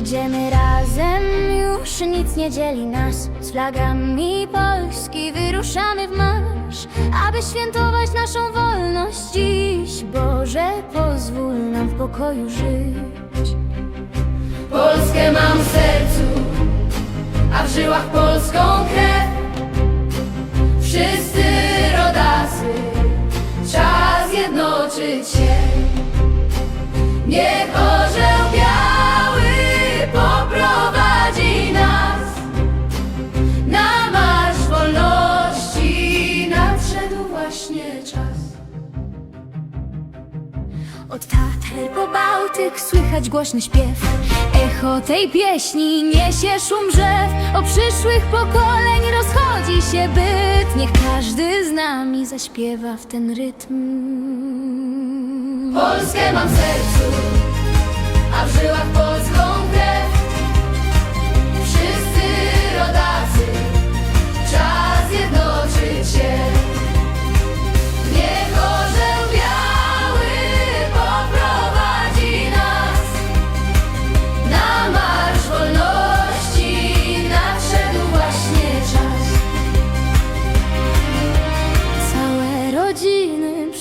Idziemy razem, już nic nie dzieli nas Z flagami Polski wyruszamy w marsz Aby świętować naszą wolność dziś Boże, pozwól nam w pokoju żyć Polskę mam w sercu, a w żyłach polską krew. Wszyscy rodacy, czas zjednoczyć się. Niech Od Tater po Bałtyk słychać głośny śpiew. Echo tej pieśni niesie szum drzew. O przyszłych pokoleń rozchodzi się byt. Niech każdy z nami zaśpiewa w ten rytm. Polskę mam w sercu, a w żyłach polską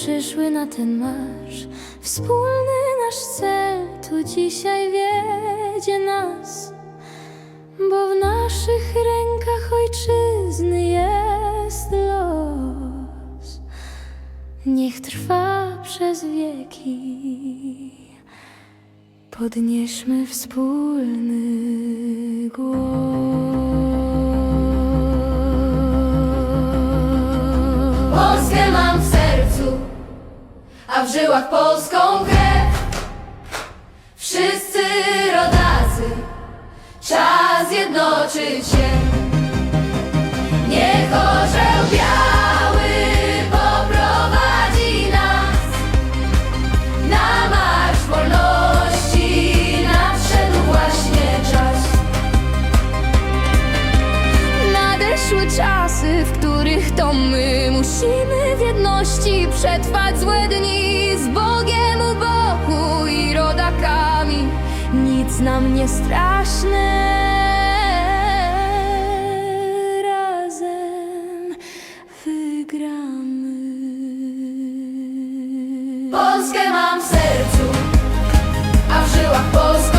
przyszły na ten marsz. Wspólny nasz cel tu dzisiaj wiedzie nas Bo w naszych rękach ojczyzny jest los. Niech trwa przez wieki. Podnieśmy wspólny głos. Polskę mam w sercu, a w żyłach polską krew. Wszyscy rodacy, czas zjednoczyć się. Nadeszły czasy, w których to my musimy w jedności przetrwać złe dni z Bogiem u boku i rodakami. Nic nam nie straszne. Razem wygramy. Polskę mam w sercu, a w żyłach polską